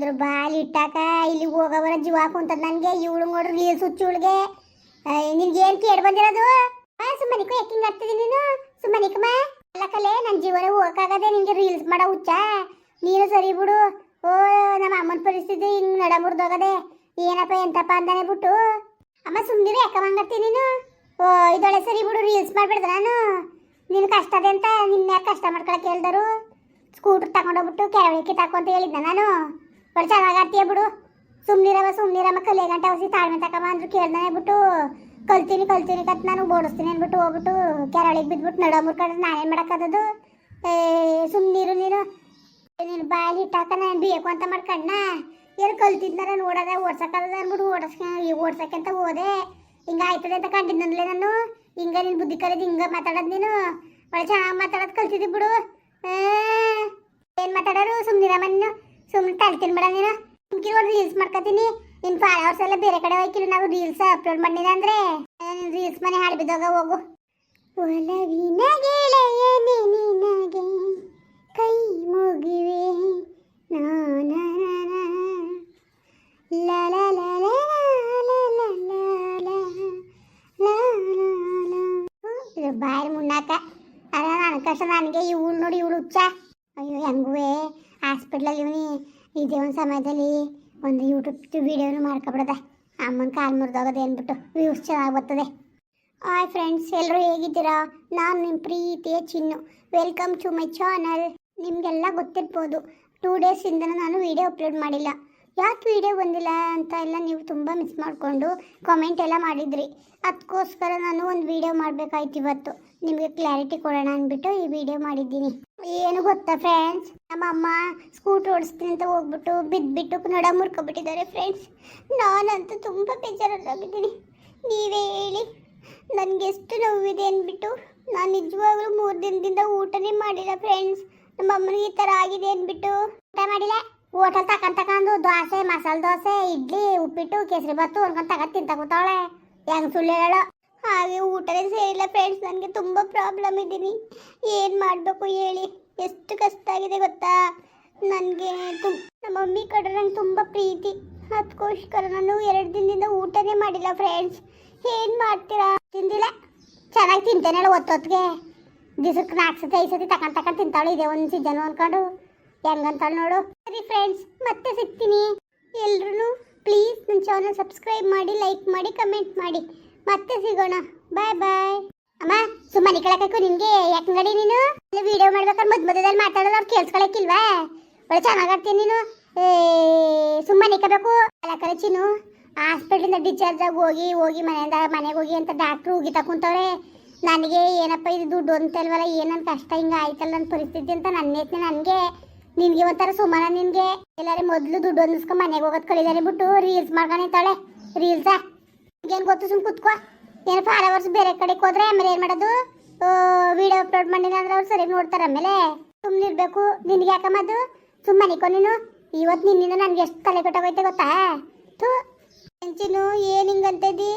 ಅದ್ರ ಬಾಲ್ ಇಟ್ಟಾಕ ಇಲ್ಲಿ ಹೋಗವರ ಜೀವ ಕುಂತದ ನನಗೆ, ಇವಳು ನೋಡ್ರಿ ರೀಲ್ಸ್ ಹುಚ್ಚು ಇವಳಿಗೆ. ನಿನ್ಗೆ ಏನ್ ಕೇಳಿ ಬಂದಿರೋದು? ಸುಮ್ಮನಿಕ ಯಾಕಿಂಗ್ ಆಗ್ತದೆ ನೀನು? ಸುಮ್ಮನಿಕಮ್ಮ ಅಲ್ಲ ಕಲೆ ನನ್ನ ಜೀವನ ಹೋಗಕ್ಕಾಗದೆ ನಿನ್ಗೆ ರೀಲ್ಸ್ ಮಾಡೋ ಹುಚ್ಚ. ನೀನು ಸರಿ ಬಿಡು. ಓ, ನಮ್ಮ ಅಮ್ಮನ ಪರಿಸ್ಥಿತಿ ಹಿಂಗ್ ನಡ ಹೋಗದೆ ಏನಪ್ಪ, ಎಂತಪ್ಪ ಅಂದಾನೆ ಬಿಟ್ಟು. ಅಮ್ಮ ಸುಮ್ಮನಿರು ಯಾಕಮ್ಮ ಹಂಗತ್ತಿ ನೀನು? ಓ ಇದೊಳೆ ಸರಿ ಬಿಡು, ರೀಲ್ಸ್ ಮಾಡ್ಬಿಡ್ದ ನಾನು. ನಿನ್ ಕಷ್ಟ ಅದೆ ಅಂತ ನಿನ್ನ ಕಷ್ಟ ಮಾಡ್ಕೊಳಕ್ ಹೇಳ್ದರು? ಸ್ಕೂಟರ್ ತಗೊಂಡೋಗ್ಬಿಟ್ಟು ಕೆರವಳಿಕೆ ತಕೊಂತ ಹೇಳಿದ್ದ ನಾನು. ಬಟ್ ಚೆನ್ನಾಗಿ ಆಡ್ತೀಯ ಬಿಡು. ಸುಮ್ನಿರವ ಸುಮ್ನಿರಮ್ಮ ಕಲಿಯ ಗಂಟೆ ಹೊಸಿ ತಾಳ್ಮೆ ತಕಮ್ಮ ಅಂದ್ರು ಕೇಳ್ದಾನೆ ಬಿಟ್ಟು. ಕಲ್ತೀನಿ ಕಲ್ತೀನಿ ಕತ್ ನಾನು ಓಡಿಸ್ತೀನಿ ಅಂದ್ಬಿಟ್ಟು ಹೋಗ್ಬಿಟ್ಟು ಕೆರಳಿಗೆ ಬಿದ್ಬಿಟ್ಟು ನಡ ಮುರ್ಕೊಂಡ್ರೆ ನಾನೇನು ಮಾಡೋಕ್ಕಾಗದು ಏ ಸುಮ್ನಿರು ನೀನು. ನೀನು ಬಾಯಲ್ಲಿ ಇಟ್ಟಾಕ ನಾನು ಬೇಕು ಅಂತ ಮಾಡ್ಕಣ್ಣ ಏನು ಕಲ್ತಿದ್ನಾರ ನೋಡೋದೆ ಓಡ್ಸಕ್ಕದ ಅಂದ್ಬಿಟ್ಟು ಓಡಿಸ್ಕ ಓಡ್ಸಕ್ಕೆ ಅಂತ ಹೋದೆ. ಹಿಂಗೆ ಆಯ್ತದೆ ಅಂತ ಕಂಡಿದ್ನಲ್ಲೇ ನಾನು. ಹಿಂಗೆ ನೀನು ಬುದ್ಧಿ ಕಲಿದು ಹಿಂಗೆ ಮಾತಾಡೋದು ನೀನು. ಒಳ್ಳೆ ಚೆನ್ನಾಗಿ ಮಾತಾಡೋದು ಕಲ್ತಿದ್ದಿ ಬಿಡು. ಏನು ಮಾತಾಡೋರು? ಸುಮ್ನಿರ ಮಣ್ಣು ಸುಮ್ಮನೆ ತಲೆ ತಿನ್ಬೇಡ ನೀನು. ನಿಮ್ಗೆ ಒಂದು ರೀಲ್ಸ್ ಮಾಡ್ಕೊತೀನಿ. ನಿನ್ನ ಫಾಲೋವರ್ಸ್ ಎಲ್ಲ ಬೇರೆ ಕಡೆ ಹೋಯ್ಕಿಲ್ಲ ನಾವು ರೀಲ್ಸ್ ಅಪ್ಲೋಡ್ ಮಾಡಿದ ಅಂದರೆ ರೀಲ್ಸ್ ಮನೆ ಹಾಡು ಬಿದ್ದೋಗ ಹೋಗು. ಒಲವಿನ ಗೆಳೆಯನೆ ನಿನಗೆ ಕೈ ಮುಗಿವೆ. ಬಾಯಿ ಮುನ್ನಾಕ ಅದ ನನ್ನ ಕಷ್ಟ ನನಗೆ ಇವಳು ನೋಡಿ ಇವಳು ಹುಚ್ಚ ಅಯ್ಯೋ ಹೆಂಗುವೇ ಹಾಸ್ಪಿಟ್ಲಲ್ಲಿ ಇವನಿ ಇದೇ ಒಂದು ಸಮಯದಲ್ಲಿ ಒಂದು ಯೂಟ್ಯೂಬ್ ವೀಡಿಯೋನು ಮಾಡ್ಕೊಬಿಡದೆ. ಅಮ್ಮನ ಕಾಲು ಮುರಿದೋಗದೆ ಅಂದ್ಬಿಟ್ಟು ವ್ಯೂಸ್ ಚೆನ್ನಾಗಿ ಬರ್ತದೆ. ಹಾಯ್ ಫ್ರೆಂಡ್ಸ್ ಎಲ್ಲರೂ ಹೇಗಿದ್ದೀರಾ? ನಾನು ನಿಮ್ಮ ಪ್ರೀತಿಯ Chinnu. Welcome to my channel ನಿಮಗೆಲ್ಲ ಗೊತ್ತಿರ್ಬೋದು. ಟೂ ಡೇಸಿಂದ ನಾನು ವೀಡಿಯೋ ಅಪ್ಲೋಡ್ ಮಾಡಿಲ್ಲ. ಯಾಕೆ ವಿಡಿಯೋ ಬಂದಿಲ್ಲ ಅಂತ ಎಲ್ಲ ನೀವು ತುಂಬ ಮಿಸ್ ಮಾಡಿಕೊಂಡು ಕಾಮೆಂಟ್ ಎಲ್ಲ ಮಾಡಿದ್ರಿ. ಅದಕ್ಕೋಸ್ಕರ ನಾನು ಒಂದು ವಿಡಿಯೋ ಮಾಡಬೇಕಾಯ್ತು ಇವತ್ತು. ನಿಮಗೆ ಕ್ಲಾರಿಟಿ ಕೊಡೋಣ ಅಂದ್ಬಿಟ್ಟು ಈ ವಿಡಿಯೋ ಮಾಡಿದ್ದೀನಿ. ಏನು ಗೊತ್ತಾ ಫ್ರೆಂಡ್ಸ್ ನಮ್ಮ ಅಮ್ಮ ಸ್ಕೂಟರ್ ಓಡಿಸ್ತೀನಿ ಅಂತ ಹೋಗ್ಬಿಟ್ಟು ಬಿದ್ದುಬಿಟ್ಟು ನಡ ಮುರ್ಕೊಬಿಟ್ಟಿದ್ದಾರೆ ಫ್ರೆಂಡ್ಸ್ ನಾನಂತೂ ತುಂಬ ಬೇಜಾರಲ್ಲಾಗಿದ್ದೀನಿ. ನೀವೇ ಹೇಳಿ, ನನಗೆ ಎಷ್ಟು ನೋವಿದೆ ಅಂದ್ಬಿಟ್ಟು ನಾನು ನಿಜವಾಗ್ಲೂ ಮೂರು ದಿನದಿಂದ ಊಟನೇ ಮಾಡಿಲ್ಲ ಫ್ರೆಂಡ್ಸ್ ನಮ್ಮ ಅಮ್ಮನಿಗೆ ಈ ಥರ ಆಗಿದೆ ಅಂದ್ಬಿಟ್ಟು ಊಟ ಮಾಡಿಲ್ಲ. ಹೋಟೆಲ್ ತಕೊಂಡ್ ತಕೊಂಡು ದೋಸೆ, ಮಸಾಲೆ ದೋಸೆ, ಇಡ್ಲಿ, ಉಪ್ಪಿಟ್ಟು, ಕೇಸರಿ ಬಾತು ಅನ್ಕೊಂಡು ತಗೊಂಡು ತಿಂತ ಕೂತಾವಳೆ. ಹೆಂಗ್ ಸುಳ್ಳು ಹೇಳೋ. ಹಾಗೆ ಊಟನೇ ಸೇರಿಲ್ಲ ಫ್ರೆಂಡ್ಸ್ ನನಗೆ ತುಂಬ ಪ್ರಾಬ್ಲಮ್ ಇದ್ದೀನಿ ಏನು ಮಾಡಬೇಕು ಹೇಳಿ? ಎಷ್ಟು ಕಷ್ಟ ಆಗಿದೆ ಗೊತ್ತಾ? ನನಗೆ ತುಂಬ ನಮ್ಮ ಮಮ್ಮಿ ಕಡೆ ನಂಗೆ ತುಂಬ ಪ್ರೀತಿ. ಅದಕ್ಕೋಸ್ಕರ ನಾನು ಎರಡು ದಿನದಿಂದ ಊಟನೇ ಮಾಡಿಲ್ಲ ಫ್ರೆಂಡ್ಸ್ ಏನು ಮಾಡ್ತೀರಾ? ತಿಂದಿಲ್ಲ? ಚೆನ್ನಾಗಿ ತಿಂತೇನೆ ಒತ್ತೊತ್ತಿಗೆ ದಿವಸಕ್ಕೆ ನಾಲ್ಕು ಸತಿ, ಐದು ಸತಿ ತಗೊಂಡು ತಗೊಂಡು ತಿಂತಾಳೆ ಇದೆ ಒಂದು ಸೀಸನ್ ಅನ್ಕೊಂಡು. ಹೆಂಗಂತಾಳೆ ನೋಡು. ಸರಿ ಫ್ರೆಂಡ್ಸ್ ಮತ್ತೆ ಸಿಗ್ತೀನಿ. ಎಲ್ರೂ ಪ್ಲೀಸ್ ನನ್ನ ಚಾನಲ್ ಸಬ್ಸ್ಕ್ರೈಬ್ ಮಾಡಿ ಲೈಕ್ ಮಾಡಿ ಕಮೆಂಟ್ ಮಾಡಿ. ಮತ್ತೆ ಸಿಗೋಣ. ಬಾಯ್ ಬಾಯ್ ಅಮ್ಮ, ಸುಮ್ಮನೆ ಕೇಳಬೇಕು ನಿನ್ಗೆ ಯಾಕೆ ನಡಿ ನೀನು? ವಿಡಿಯೋ ಮಾಡ್ಬೇಕಾದ್ರೆ ಮದ್ ಮಧ್ಯದಲ್ಲಿ ಮಾತಾಡೋದು ಅವ್ರು ಕೇಳಿಸ್ಕೊಳಕ್ಕಿಲ್ವಾ? ಒಳ್ಳೆ ಚೆನ್ನಾಗಿ ನೀನು? ಏ, ಸುಮ್ಮನೆ ನಿಕ್ಕಬೇಕು ಅಲ್ಲ ಕಲಚಿನು ಹಾಸ್ಪಿಟ್ಲಿಂದ ಡಿಸ್ಚಾರ್ಜ್ ಆಗಿ ಹೋಗಿ ಹೋಗಿ ಮನೆಯಿಂದ, ಮನೆಗೆ ಹೋಗಿ ಅಂತ ಡಾಕ್ಟ್ರು ಹೋಗಿ ತಕೊಂತವ್ರೆ ನನಗೆ ಏನಪ್ಪ ಇದು ದುಡ್ಡು ಅಂತಲ್ವಲ್ಲ ಏನಂತ ಕಷ್ಟ ಹಿಂಗೆ ಆಯ್ತಲ್ಲ ನನ್ನ ಪರಿಸ್ಥಿತಿ ಅಂತ ನನ್ನ ನನ್ನೇತ್ನೆ ನನಗೆ. ನಿನಗೆ ಒಂಥರ ಸುಮಾರ ನಿನಗೆ. ಎಲ್ಲರೇ ಮೊದಲು ದುಡ್ಡು ಹೊಂದಿಸ್ಕೊಂಡು ಮನೆಗೆ ಹೋಗೋದು ಕಳಿದಾರೆ ಬಿಟ್ಟು ರೀಲ್ಸ್ ಮಾಡ್ಕೊಂಡಿರ್ತಾಳೆ ರೀಲ್ಸಾ? ಏನು ಗೊತ್ತು ಸುಮ್ ಕುತ್ಕೋ. ಏನು ಫಾಲೋವರ್ಸ್ ಬೇರೆ ಕಡೆಗೆ ಹೋದ್ರೆ ಆಮೇಲೆ ಏನು ಮಾಡೋದು? ವಿಡಿಯೋ ಅಪ್ಲೋಡ್ ಮಾಡಿಲ್ಲ ಅಂದ್ರೆ ಅವ್ರು ಸರಿ ನೋಡ್ತಾರೆ ಆಮೇಲೆ? ಸುಮ್ಮನೆ ಇರಬೇಕು. ನಿನ್ಗೆ ಯಾಕಮ್ಮದು ಸುಮ್ಮನೆ ನಿಕೋ ನೀನು. ಇವತ್ತು ನಿನ್ನಿಂದ ನನಗೆ ಎಷ್ಟು ತಲೆ ಕೆಟ್ಟೋಗೈತೆ ಗೊತ್ತಾ? ಥೂ. ಹೆಂಚಿನು ಏನು ಹಿಂಗಂತಿದ್ದಿ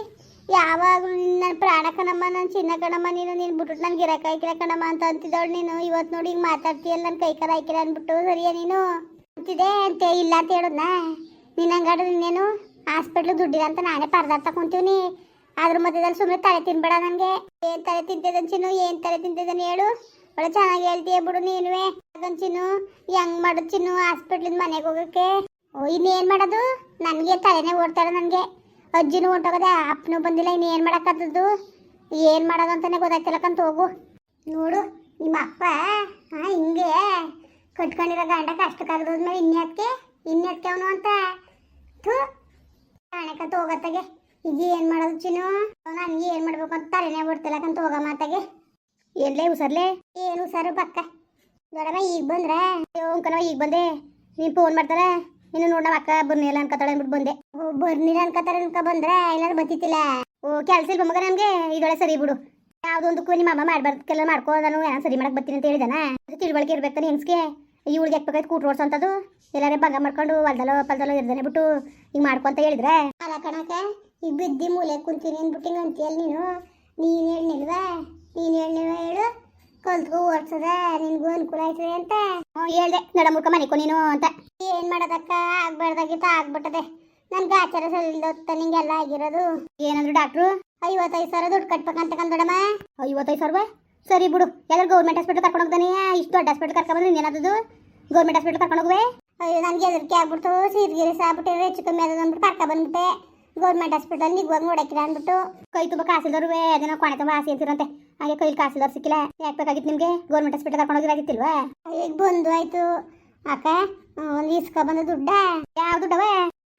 ಯಾವಾಗಲೂ ನನ್ನ ಪ್ರಾಣ ಕಣಮ್ಮ ನನ್ನ ಚಿನ್ನ ಕಣಮ್ಮ, ನೀನು ನೀನು ಬಿಟ್ಬಿಟ್ಟು ನನಗೆ ಗಿರಾಕ ಹಾಕಿರ ಕಣಮ್ಮ ಅಂತ ಅಂತಿದ್ದವಳು ನೀನು. ಇವತ್ತು ನೋಡಿ ಹಿಂಗೆ ಮಾತಾಡ್ತೀಯಲ್ಲ ನನ್ನ ಕೈ ಕರ ಹಾಕಿರ ಅಂದ್ಬಿಟ್ಟು ಸರಿಯಾ ನೀನು? ಅಂತಿದೆ ಅಂತ, ಇಲ್ಲ ಅಂತ ಹೇಳೋದ್ನಾ? ನೀನು ಹಂಗಾಡ್ರಿ ಇನ್ನೇನು? ಹಾಸ್ಪಿಟ್ಲು ದುಡ್ಡಿದೆ ಅಂತ ನಾನೇ ಪರದಾಡ್ತಾ ಕುಂತೀವಿ ಅದ್ರ ಮಧ್ಯದಲ್ಲಿ ಸುಮ್ಮನೆ ತಲೆ ತಿನ್ಬೇಡ ನನಗೆ ಏನ್ ತಲೆ ತಿಂತಿದ್ದನ್ ಚಿನ್ನು? ಏನ್ ತಲೆ ತಿಂತಿದ್ದಾನೆ ಹೇಳು. ಒಳ್ಳೆ ಚೆನ್ನಾಗಿ ಹೇಳ್ತೀಯ ಬಿಡು ನೀನುವೆ. ಅದನ್ ಚಿನ್ನು, ಹೆಂಗ್ ಮಾಡೋದು ಚಿನ್ನು ಹಾಸ್ಪಿಟ್ಲಿಂದ ಮನೆಗೆ ಹೋಗಕ್ಕೆ? ಓ, ಇನ್ನೇನು ಮಾಡೋದು? ನನಗೆ ತಲೆನೇ ಓಡ್ತಾಳೆ ನನಗೆ ಅಜ್ಜಿನೂ ಹೊಂಟೋಗದೆ ಅಪ್ಪನೂ ಬಂದಿಲ್ಲ ಇನ್ನು ಏನು ಮಾಡೋಕ್ಕದ್ದು ಏನು ಮಾಡೋದು ಅಂತಾನೆ ಗೊತ್ತಾಯ್ತಿಲ್ಲಕ್ಕಂತ ಹೋಗು ನೋಡು, ನಿಮ್ಮ ಅಪ್ಪ ಹಿಂಗೆ ಕಟ್ಕೊಂಡಿರೋ ಗಂಡ ಕಷ್ಟ ಕರೆದೋದ್ಮೇಲೆ ಇನ್ಯಾಕೆ ಇನ್ಯಾಕೆ ಅವನು ಅಂತ? ಥೂ. ಕಾಣಕಂತ ಹೋಗತ್ತಾಗೆ ಈಗ ಏನು ಮಾಡೋದು ಚಿನ್ನು? ನನ್ಗೆ ಏನು ಮಾಡ್ಬೇಕು ಅಂತ ತಲೆನೇ ಬಿಡ್ತಿಲ್ಲಕಂತ ಹೋಗ ಮಾತಾಗೆ. ಎಲ್ಲೇ ಉಸರ್ಲೆ ಏನು ಹುಷಾರು ಪಕ್ಕ. ನೋಡಮ್ಮ ಈಗ ಬಂದ್ರೆ? ಅಂಕನ ಈಗ ಬಂದೆ. ನೀನು ಫೋನ್ ಮಾಡ್ತಾರ ನೀನು ನೋಡ ಅಕ್ಕ ಬರ್ನಿಲ್ಲ ಅನ್ಕತಾಳೆ ಅಂದ್ಬಿಟ್ಟು ಬಂದೆ. ಓ ಬರ್ನಿಲ್ಲ ಅನ್ಕತಾರ ಅನ್ಕ ಬಂದ್ರೆ ಏನಾದ್ರು ಬತ್ತಿತ್ತಿಲ್ಲ? ಓ ಕೆಲ್ಸ ಇಲ್ಲ ಮಗ ನಮ್ಗೆ? ಇದೊಳೆ ಸರಿ ಬಿಡು. ಯಾವ್ದೊಂದಕ್ಕೂ ನಿಮ್ಮ ಅಮ್ಮ ಮಾಡ್ಬಾರ್ದು ಕೆಲ ಮಾಡ್ಕೋ ನಾನು ಸರಿ ಮಾಡಕ್ ಬರ್ತೀನಿ ಅಂತ ಹೇಳಿದಾನ? ತಿಳುವಳಿಕೆ ಇರ್ಬೇಕು ಹೆಂಗ್ಸ್ಗೆ? ಇವಳಿಗೆ ಎಕ್ಬೇಕಾಯ್ತು ಕೂಟ್ ಓಡ್ಸೋಂಥದ್ದು ಎಲ್ಲಾರೇ ಬಗ ಮಾಡ್ಕೊಂಡು ಹೊಲ್ದಲ್ಲೋ ಪಲ್ದಲ್ಲೋ ಇರ್ದಾನೆ ಬಿಟ್ಟು ಹಿಂಗೆ ಮಾಡ್ಕೊಂತ ಹೇಳಿದ್ರೆ. ಅಲ್ಲ ಕಣಕ್ಕೆ ಈಗ ಬಿದ್ದಿ ಮೂಲೆ ಕುಂತೀನಿ ಅಂದ್ಬಿಟ್ಟು ಹಿಂಗೆ ಅಂತೀಯಲ್ಲ ನೀನು? ನೀನು ಹೇಳಿಲ್ವಾ ನೀನು ಹೇಳಿಲ್ವಾ ಹೇಳು? ಕಲ್ತ್ಕೊ ಓಡ್ಸದ ನಿನ್ಗೂ ಅನುಕೂಲ ಆಯ್ತದೆ ಅಂತ. ಹೇಳ್ದೆ ನಡ ಮುರ್ಕ ಮನೆಕೊ ನೀನು ಅಂತ. ಏನು ಮಾಡೋದಕ್ಕ? ಆಗ್ಬಾರ್ದಾಗಿತ್ತ ಆಗ್ಬಿಟ್ಟದೆ. ನನ್ಗೆ ಆಚಾರ ಸರಿಲ್ದೊತ್ತ ನಿಂಗೆಲ್ಲ ಆಗಿರೋದು. ಏನಂದ್ರು ಡಾಕ್ಟ್ರು? ಐವತ್ತೈದು ಸಾವಿರ ದುಡ್ಡು ಕಟ್ಬೇಕಂತ ಕಂದೊಡಮ್ಮ. ಐವತ್ತೈದು ಸಾವಿರ ಸರಿ ಬಿಡು ಎಲ್ಲರೂ ಗೌರ್ಮೆಂಟ್ ಹಾಸ್ಪಿಟಲ್ ಕರ್ಕೊಂಡು ಹೋಗ್ದಾನೆ ಇಷ್ಟು ದೊಡ್ಡ ಹಾಸ್ಪಿಟಲ್ ಕರ್ಕೊಂಡು ಬಂದ್ರೆ ಏನಾದದು ಗೌರ್ಮೆಂಟ್ ಹಾಸ್ಪಿಟಲ್ ಕರ್ಕೊಂಡು ಹೋಗುವೆ? ಅಯ್ಯೋ ನನಗೆ ಹೆದರಿಕೆ ಆಗ್ಬಿಡ್ತು. ಸೀರ್ಗಿರಿ ಸಾಬಿಟ್ಟು ಹೆಚ್ಚು ಕಮ್ಮಿ ಆದದ ಅಂದ್ಬಿಟ್ಟು ಕರ್ಕ ಬಂದ್ಬಿಟ್ಟೆ. ಗೌರ್ಮೆಂಟ್ ಹಾಸ್ಪಿಟಲ್ ನಿಗುವಾಗ ನೋಡಕ್ಕಿಲ್ಲ ಅಂದ್ಬಿಟ್ಟು. ಕೈ ತುಂಬ ಕಾಸಿಲ್ದವ್ರು ಅದೇನೋ ಕೊನೆ ತುಂಬ ಆಸೆ ಅಂತಿರಂತೆ ಹಾಗೆ ಕೈಲಿ ಕಾಸಿಲ್ದವ್ರು ಸಿಕ್ಕಿಲ್ಲ. ಯಾಕೆ ಬೇಕಾಗಿತ್ತು ನಿಮಗೆ? ಗೌರ್ಮೆಂಟ್ ಹಾಸ್ಪಿಟಲ್ ಕರ್ಕೊಂಡು ಹೋಗಿರಾಗಿತ್ತಿಲ್ವಾ ಈಗ ಬಂದು ಆಯ್ತು. ಅಕ್ಕ ಒಂದು ಇಸ್ಕ ಬಂದ ದುಡ್ಡ. ಯಾವ ದುಡ್ಡವ?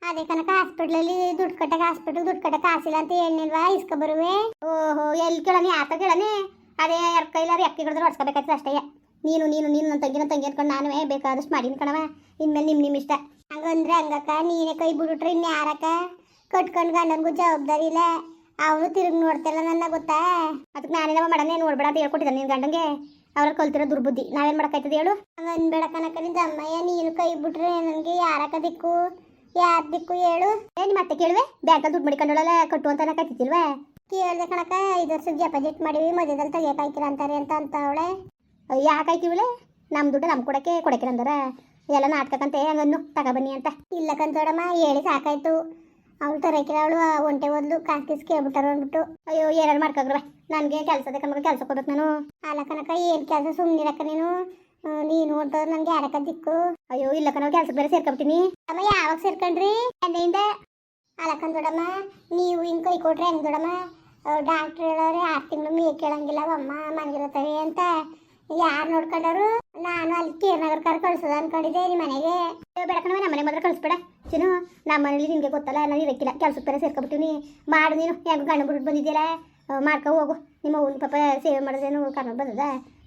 ಅದೇ ಕನಕ ಹಾಸ್ಪಿಟ್ಲಲ್ಲಿ ದುಡ್ಡು ಕಟ್ಟಕ್ಕೆ ಹಾಸ್ಪಿಟಲ್ ದುಡ್ಡು ಕಟ್ಟಕ್ಕೆ ಕಾಸಿಲ್ಲ ಅಂತ ಹೇಳಿಲ್ವಾ ಇಸ್ಕ ಬರುವೆ? ಓಹೋ ಎಲ್ಲಿ ಕೇಳನಿ ಯಾತ ಕೇಳನಿ? ಅದೇ ಯಾರ ಕೈಲಾರ ಅಕ್ಕಿ ಹಿಡಿದ್ರೆ ಹೊಡ್ಸ್ಕೋಬೇಕಾಯ್ತದೆ ಅಷ್ಟೇ. ನೀನು ನೀನು ನೀನು ನನ್ನ ತಂಗಿನ ತಂಗಿ ಅನ್ಕೊಂಡು ನಾನು ಬೇಕಾದಷ್ಟು ಮಾಡೀನಿ ಕಣವ ಇನ್ಮೇಲೆ ನಿಮ್ಮ ನಿಮ್ಮ ಇಷ್ಟ. ಹಂಗಂದ್ರೆ ಹಂಗಕ್ಕ ನೀನೇ ಕೈ ಬಿಡುಟ್ರೆ ಇನ್ನು ಯಾರಕ್ಕ? ಕಟ್ಕೊಂಡು ಗಂಡನಿಗೂ ಜವಾಬ್ದಾರಿ ಇಲ್ಲ. ಅವನು ತಿರುಗಿ ನೋಡ್ತಿಲ್ಲ ನನ್ನ ಗೊತ್ತಾ? ಅದಕ್ಕೆ ನಾನೇನವ ಮಾಡನೆ ನೋಡ್ಬೇಡ ಅಂತ ಹೇಳ್ಕೊಟ್ಟಿದ್ದೆ ನಿನ್ನ ಗಂಡಂಗೆ. ಅವ್ರ ಕಲ್ತಿರೋ ದುರ್ಬುದ್ಧಿ. ನಾವೇನು ಮಾಡೋಕ್ಕಾಯ್ತದೆ ಹೇಳು. ಹಂಗ ಬೇಡ ಕನಕ ನಿಂದ ಅಮ್ಮಯ್ಯ ನೀನು ಕೈ ಬಿಟ್ರೆ ನನಗೆ ಯಾರಕ್ಕ ದಿಕ್ಕು? ಯಾರ ದಿಕ್ಕು ಹೇಳು? ಏನು ಮತ್ತೆ ಕೇಳುವೆ? ಬ್ಯಾಂಕಲ್ಲಿ ದುಡ್ಡು ಮಡಿಕೊಂಡೊಳಲ್ಲ ಕಟ್ಟು ಅಂತ ಕತ್ತಿಲ್ವಾ ಕೇಳ್ದೆ ಕಣಕ ಐದು ಸುಗ್ಗಿ ಡೆಪಾಸಿಟ್ ಮಾಡಿವಿ, ಮಧ್ಯದಲ್ಲಿ ತೆಗಿಯಕಾಯ್ತಿಲ್ಲ ಅಂತಾರೆ ಅಂತ ಅಂತ ಅವಳೆ ಯಾಕಾಯ್ತೀವಳೆ ನಮ್ಮ ದುಡ್ಡು ನಮ್ಮ ಕೊಡಕ್ಕೆ ಕೊಡಕ್ಕೆ ಅಂದ್ರೆ ಎಲ್ಲ ನಾಟ್ಕಂತೆ ಹಂಗನ್ನು ತಗೊಬನ್ನಿ ಅಂತ. ಇಲ್ಲ ಕಂತೋಡಮ್ಮ ಹೇಳಿ ಸಾಕಾಯ್ತು. ಅವಳು ತರಕಿರ ಅವಳು ಒಂಟೆ ಓದ್ಲು, ಕಾಸ್ ಕಿಸ್ ಕೇಳ್ಬಿಟ್ಟಾರ ಅಂದ್ಬಿಟ್ಟು. ಅಯ್ಯೋ, ಏನಾರು ಮಾಡ್ಕೊಗ್ರವ? ನನಗೆ ಕೆಲಸದ ಕಣ್ಮಗ ಕೆಲಸ ಕೊಡ್ಬೇಕು ನಾನು. ಅಲ್ಲ ಕನಕ ಏನು ಕೆಲಸ ಸುಮ್ಮನಿರಕ್ಕ ನೀನು? ನೀನು ಹೊಂಟೋದ್ರೆ ನನಗೆ ಯಾರಕ್ಕ ದಿಕ್ಕು? ಅಯ್ಯೋ, ಇಲ್ಲ ಕಣ ಕೆಲ್ಸಕ್ಕೆ ಬೇರೆ ಸೇರ್ಕೊಬಿಟ್ಟಿನಿ. ಅಮ್ಮ, ಯಾವಾಗ ಸೇರ್ಕೊಂಡ್ರಿ? ಎಂದೆಯಿಂದ ಅಲ್ಲ ದೊಡಮ್ಮ ನೀವು ಹಿಂಗೆ ಕೈ ಕೊಟ್ರೆ ಹೆಂಗೆ ದೊಡಮ್ಮ ಡಾಕ್ಟ್ರ್ ಹೇಳೋರೆ ಆರು ತಿಂಗಳು ಮೇ ಕೇಳಂಗಿಲ್ಲ ಅಮ್ಮ ಮಂಗಿರತ್ತವೆ ಅಂತ. ಯಾರು ನೋಡ್ಕೊಂಡರು ನಾನು ಅಲ್ಲಿ ಕೇರ್ನಗರ್ ಕರ್ ಕಳ್ಸೋದ ಅನ್ಕೊಂಡಿದ್ದೆ ನಿಮ್ಮ ಮನೆಗೆ. ಬೇಡ ನಮ್ಮ ಮನೆ ಮಾತ್ರ ಕಳಿಸ್ಬೇಡ. ಚಿನ್ನು ನಮ್ಮ ಮನೇಲಿ ನಿನಗೆ ಗೊತ್ತಲ್ಲ ನಾನು ಇರಕ್ಕಿಲ್ಲ ಕೆಲ್ಸಕ್ಕೆ ಬೇರೆ ಸೇರ್ಕೊಬಿಟ್ಟಿನಿ ಮಾಡು ನೀನು. ಹೆಂಗೆ ಗಂಡು ಬಿಟ್ಟು ಬಂದಿದ್ದೀರ ಮಾಡ್ಕೊ ಹೋಗು. ನಿಮ್ಮ ಅವ್ನ ಪಾಪ ಸೇವೆ ಮಾಡಿದ್ರೇನು ಕರ್ಮ ಬಂದದ?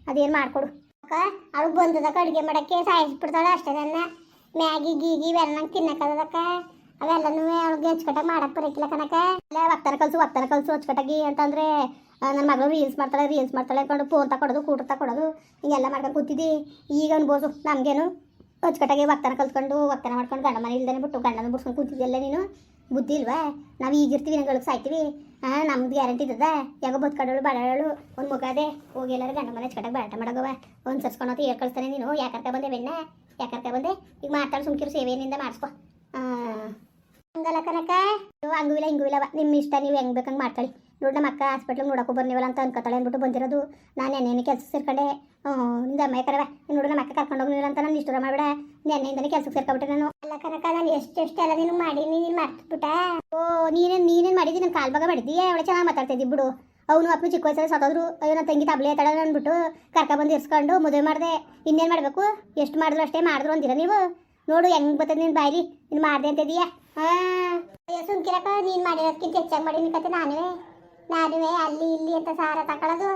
ಅದೇನು ಮಾಡ್ಕೊಡು. ಅಕ್ಕ ಅವಳು ಬಂದದ ಅಡುಗೆ ಮಾಡೋಕ್ಕೆ ಸಾಯಿಸ್ಬಿಡ್ತಾಳೆ ಅಷ್ಟೇ ನನ್ನ. ಮ್ಯಾಗಿ, ಗೀಗಿ, ಇವೆಲ್ಲ ನಂಗೆ ತಿನ್ನಕ್ಕದಕ್ಕ ಅವೆಲ್ಲನೂ ಅವ್ಳಿಗೆ ಅಚ್ಚುಕಟ್ಟಾಗಿ ಮಾಡಕ್ಕೆ ಬರೋಕ್ಕಿಲ್ಲ ಕನಕ ಅಲ್ಲ ಒತ್ತನ ಕಲ್ಸು ಒತ್ತನ ಕಲ್ಸು ಅಚ್ಚುಕಟ್ಟಾಗಿ ಅಂತಂದ್ರೆ ನನ್ನ ಮಗಳು ರೀಲ್ಸ್ ಮಾಡ್ತಾಳೆ ರೀಲ್ಸ್ ಮಾಡ್ತಾಳೆ ಅಂದ್ಕೊಂಡು ಫೋನ್ ತಗೊಡೋದು ಕೂಟ ತಗೊಡೋದು ಹಿಂಗೆಲ್ಲ ಮಾಡ್ಕೊಂಡು ಕೂತಿದ್ದಿ. ಈಗ ಅನ್ಬೋದು ನಮಗೇನು ಅಚ್ಚುಕಟ್ಟಾಗಿ ಒತ್ತನ ಕಲ್ತ್ಕೊಂಡು ಒತ್ತನ ಮಾಡ್ಕೊಂಡು ಗಂಡ ಮನೆ ಇಲ್ದೇನೆ ಬಿಟ್ಟು ಗಂಡನ ಬಿಡ್ಸ್ಕೊಂಡು ಕೂತಿದ್ದೆಲ್ಲ ನೀನು? ಬುದ್ಧಿ ಇಲ್ವಾ? ನಾವು ಈಗಿರ್ತೀವಿ ನಂಗಳಿಗೆ ಸಾಯ್ತೀವಿ. ಹಾಂ ನಮ್ದು ಗ್ಯಾರಂಟಿ ಇದ್ದದ? ಯಾಗೋ ಬದುಕಡೋಳು ಬಾಡಾಳು ಒಂದು ಮುಖ ಹೋಗಿ ಎಲ್ಲರೂ ಗಂಡ ಮನೆ ಅಚ್ಚುಕಟ್ಟಾಗಿ ಬರಾಟ ಮಾಡೋಗವ ಒಂದು ಸರ್ಸ್ಕೊಂಡು ಏರ್ ಕಳಿಸ್ತಾನೆ ನೀನು. ಯಾಕರ್ಕ ಬಂದೆ ಬೆಣ್ಣ? ಯಾಕರ್ಕ ಬಂದೆ? ಈಗ ಮಾತಾಡಿ, ಸುಮ್ಕಿರು, ಸೇವೆಯಿಂದ ಮಾಡಿಸ್ಕೊ. ಹಂಗಲ್ಲ ಕನಕ? ನೀವು ಹಂಗೂ ಇಲ್ಲ ಹಿಂಗೂ ಇಲ್ಲವ ನಿಮ್ಮ ಇಷ್ಟ ನೀವು ಹೆಂಗ್ ಬೇಕಂಗೆ ಮಾಡ್ಕೊಳ್ಳಿ. ನೋಡಿ ನಮ್ಮ ಅಕ್ಕ ಹಾಸ್ಪಿಟ್ಲಿಗೆ ನೋಡಕ್ಕೂ ಬರ್ನಿವಲ್ಲ ಅಂತ ಅನ್ಕೋತಾಳೆ ಅಂದ್ಬಿಟ್ಟು ಬಂದಿರೋದು. ನಾನು ನೆನ್ನೆ ಕೆಲಸ ಸೇರ್ಕೊಂಡೆ. ನಿಂದ ಅಮ್ಮ ಕರವ ನೋಡಿ ನಮ್ಮ ಅಕ್ಕ ಕರ್ಕೊಂಡು ಹೋಗಿಲ್ಲ ಅಂತ ನಾನು ಇಷ್ಟ ಮಾಡಬೇಡ. ನೆನ್ನೆಯಿಂದನೇ ಕೆಲಸಕ್ಕೆ ಸೇರ್ಕೊಬಿಟ್ಟೆ ನಾನು. ಅಲ್ಲ ಕನಕ ನಾನು ಎಷ್ಟೆಷ್ಟು ಎಲ್ಲ ನೀನು ಮಾಡಿ ನೀನು ಮಾಡ್ಬಿಟ್ಟ ಓ ನೀನೇನು ನೀನೇನು ಮಾಡಿದಿ? ನನ್ನ ಕಾಲು ಭಾಗ ಮಾಡಿದ್ದೀಯ ಅವಳೆ ಚೆನ್ನಾಗಿ ಮಾತಾಡ್ತಿದ್ದಿ ಬಿಡು. ಅವನು ಅಪ್ಪ ಚಿಕ್ಕ ವಯಸ್ಸಲ್ಲಿ ಸತ್ತೋದ್ರು ಅಯ್ಯೋ ನನ್ನ ತಂಗಿ ತಬ್ಲೆ ತಡ ಅಂದ್ಬಿಟ್ಟು ಕರ್ಕ ಬಂದು ಇರ್ಸ್ಕೊಂಡು ಮದುವೆ ಮಾಡಿದೆ. ಇನ್ನೇನು ಮಾಡಬೇಕು? ಎಷ್ಟು ಮಾಡಿದ್ರು ಅಷ್ಟೇ ಮಾಡಿದ್ರು ಅಂದಿರ ನೀವು? ನೋಡು ಹೆಂಗ್ ಬರ್ತದೆ ನೀನು ಬಾಯಿ? ನೀನು ಮಾಡಿದೆ ಅಂತಿದೀಯ ಹಾಂ ಸುಮ್ಕಿರಕ ನೀನು ಮಾಡಿರೋದಕ್ಕಿಂತ ಹೆಚ್ಚಾಗಿ ಮಾಡೀನಿ ಕತೆ ನಾನುವೇ. ನಾನುವೇ, ಅಲ್ಲಿ ಇಲ್ಲಿ ಅಂತ ಸಾರ ತಗೊಳ್ಳೋದು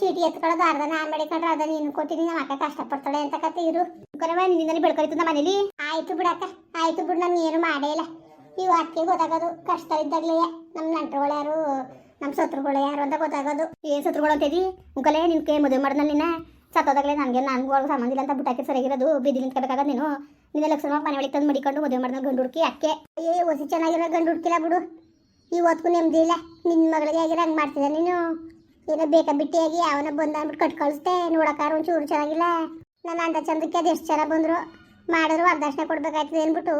ಚೀಟಿ ಎತ್ಕೊಳ್ಳೋದು, ಅರ್ಧ ನಾನು ಮಾಡಿಕೊಂಡ್ರೆ ಅರ್ಧ ನೀನು ಕೊಟ್ಟಿನಿ ನಮ್ಮ ಅಕ್ಕ ಕಷ್ಟಪಡ್ತಾಳೆ ಅಂತ ಕತೆ ಇರು. ಕರವ ನಿನ್ನಿಂದನೇ ಬೆಳ್ಕೊಳಿತು ನಮ್ಮ ಮನೇಲಿ. ಆಯ್ತು ಬಿಡಕ್ಕ ಆಯ್ತು ಬಿಡು, ನಾನು ಏನು ಮಾಡೇ ಇಲ್ಲ. ಇವು ಅಕ್ಕೆ ಗೊತ್ತಾಗೋದು, ಕಷ್ಟ ಇದ್ದಾಗಲೇ. ನಮ್ಮ ನಂಟ್ರುಗಳು ಯಾರು ನಮ್ಮ ಸತ್ರುಗಳು ಯಾರು ಅಂತ ಗೊತ್ತಾಗೋದು. ಏನ್ ಸತ್ರುಗಳು ಅಂತಿದಿ ಮುಖಲೇ ನಿನ್ಗೆ ಮದುವೆ ಮಾಡಿದ್ನ ನಿನ್ನ. ಸತ್ತೋದಾಗಲೇ ನನಗೆ ನನಗೂ ಸಂಬಂಧ ಇಲ್ಲ ಅಂತ ಬಿಟ್ಟಾಕಿ ಸರಿಯಾಗಿರೋದು ಬೀದಿ ನಿಂತ್ಕೋಬೇಕಾಗದು ನೀನು. ನಿನ್ನ ಲಕ್ಷಣ ಮನೆ ಒಳಗೆ ತಂದು ಮಡಿಕೊಂಡು ಮದುವೆ ಮಾಡಿದ ಗಂಡು ಹುಡುಕಿ ಅಕ್ಕೆ ಏ ಹೊಸಿ ಚೆನ್ನಾಗಿರೋ ಗಂಡು ಹುಡುಕಿಲ್ಲ ಬಿಡು. ಈ ಓದ್ಕು ನೆಮ್ಮದಿ ಇಲ್ಲ. ನಿನ್ನ ಮಗಳಿಗೆ ಆಗಿರೋ ಹಂಗೆ ಮಾಡ್ತಿದ್ದೆ ನೀನು? ಏನೋ ಬೇಕಾ ಬಿಟ್ಟಿಯಾಗಿ ಅವನ ಬಂದ ಅಂದ್ಬಿಟ್ಟು ಕಟ್ ಕಳಿಸ್ದೆ. ನೋಡಕ್ಕಾರ ಒಂಚೂರು ಚೆನ್ನಾಗಿಲ್ಲ. ನಾನು ಅಂದ ಚಂದಕ್ಕೆ ಅದು ಎಷ್ಟು ಜನ ಬಂದರು. ಮಾಡಿದ್ರು ವರದಕ್ಷಿಣೆ ಕೊಡ್ಬೇಕಾಯ್ತದೆ ಅಂದ್ಬಿಟ್ಟು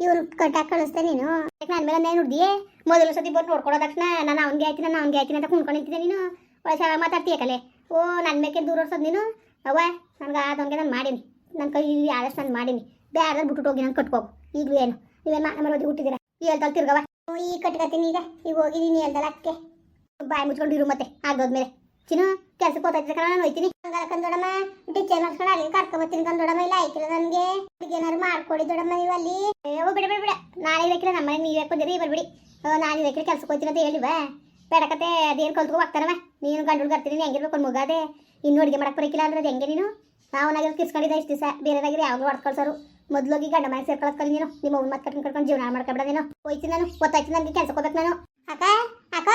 ಇವ್ನು ಕಟ್ಟಾಗಿ ಕಳಿಸ್ದೆ ನೀನು. ನನ್ನ ಮೇಲೆ ನಾನು ಹುಡ್ದಿಯೇ ಮೊದಲು ಸತಿ ಬಂದು ನೋಡ್ಕೊಳೋ ತಕ್ಷಣ ನಾನು ಅವ್ನಿಗೆ ಆಯ್ತು ನಾನು ಅವ್ನಿಗೆ ಆಯ್ತೀನಿ ಅಂತ ಕುಣ್ಕೊಂಡು ನಿಂತಿದ್ದೆ ನೀನು. ಒಳ್ಳೆ ಚೆನ್ನಾಗಿ ಮಾತಾಡ್ತೀಯ ಕಲೆ? ಓ ನನ್ನ ಮೇಕೆ ದೂರ ಓಡ್ಸೋದು ನೀನು? ಅವ್ವ, ನನಗೆ ಆದವನಿಗೆ ನಾನು ಮಾಡೀನಿ. ನನ್ನ ಕೈ ಆದಷ್ಟು ನಾನು ಮಾಡೀನಿ. ಬೇರೆ ಬಿಟ್ಟು ಹೋಗಿ ನಾನು ಕಟ್ಕೋಬು ಈಗಲೂ ಏನು? ನೀವೇನು ನಮ್ಮ ಮರೋದಿ ಹುಟ್ಟಿದ್ದೀರಾ? ಹೇಳ್ತಲ್ಲಿ ತಿರ್ಗವ ಈ ಕಟ್ಕತ್ತೀನಿ ಈಗ. ಈಗ ಹೋಗಿದ್ದೀನಿ ಹೇಳ್ದಲ್ಲ ಅದಕ್ಕೆ. ಬಾಯಿ ಇರು ಮತ್ತೆ. ಆಗೋದ್ಮೇಲೆ ಚಿನ್ನು, ಕೆಲ್ಸಕ್ಕೆ ಹೋಗ್ತಾ ಕಣ, ನಾನು ಹೋಯ್ತೀನಿ. ಹಂಗಲ್ಲ ಕಂದೊಡಮ್ಮ. ಟೀಚರ್ ಮಾಡ್ಕೊಂಡು ಅಲ್ಲಿ ಕರ್ಕೊಬತ್ತೀನಿ ಕಂದೊಡಮ್ಮ. ಇಲ್ಲ ಆಯ್ತಿಲ್ಲ ನನಗೆ. ಏನಾದ್ರು ಮಾಡ್ಕೊಡಿ ದೊಡಮ್ಮ ನೀವು ಅಲ್ಲಿ. ಓ ಬಿಡ ಬಿಡ ಬಿಡ. ನಾಳೆ ಬೇಕಿಲ್ಲ ನಮ್ಮ ಮನೆ ನೀವು ಬಂದಿರಿ ಬರ್ಬಿಡಿ. ನಾನು ಬೇಕಿಲ್ಲ ಕೆಲ್ಸಕ್ಕೆ ಹೋಗ್ತೀನಿ ಅಂತ ಹೇಳಿವ ಬೇಡಕತೆ ಅದೇನು ಕಲ್ತ್ಕೊ ಹೋಗ್ತಾರವ ನೀನು ಗಂಡು ಬರ್ತೀನಿ ಹೆಂಗಿರ್ಬೇಕು ಒಂದು ಮುಗಾದೆ. ಇನ್ನೂ ಅಡುಗೆ ಮಾಡಕ್ಕೆ ಬರೋಕಿಲ್ಲ ಅಂದ್ರೆ ಅದು ಹೆಂಗೆ ನೀನು? ನಾವು ನಾಗಿರೋ ಕಿಸ್ಕೊಂಡಿದ್ದೆ ಇಷ್ಟು ದಿವಸ. ಬೇರೆದಾಗಿರೋ ಯಾವಾಗಲೂ ಹೊಡ್ಕೊಳ್ಸೋರು ಮೊದ್ಲೋಗಿ ಗಂಡ ಮನೆ ಸೇರ್ಕೊಳಕ್ ನೀನು. ನಿಮ್ಮ ಅವ್ನ ಮತ್ತೆ ಕಟ್ಕೊಂಡು ಕಟ್ಕೊಂಡು ಜೀವನ ಮಾಡ್ಕೊಬೇಡ ನೀನು. ಹೋಯ್ತೀನಿ ನಾನು, ಗೊತ್ತಾಯ್ತು ನನಗೆ ಕೆಲಸ ಹೋಗ್ಬೇಕು ನಾನು. ಅಕ್ಕ ಅಕ್ಕ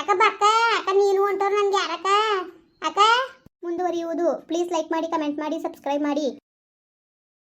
ಅಕ್ಕ ಬಕ್ಕ ಅಕ್ಕ ನೀನು ಹೊಂಟವ್ರು ನನಗೆ ಯಾರಕ್ಕ ಅಕ್ಕ? ಮುಂದುವರಿಯುವುದು. ಪ್ಲೀಸ್ ಲೈಕ್ ಮಾಡಿ ಕಮೆಂಟ್ ಮಾಡಿ ಸಬ್ಸ್ಕ್ರೈಬ್ ಮಾಡಿ.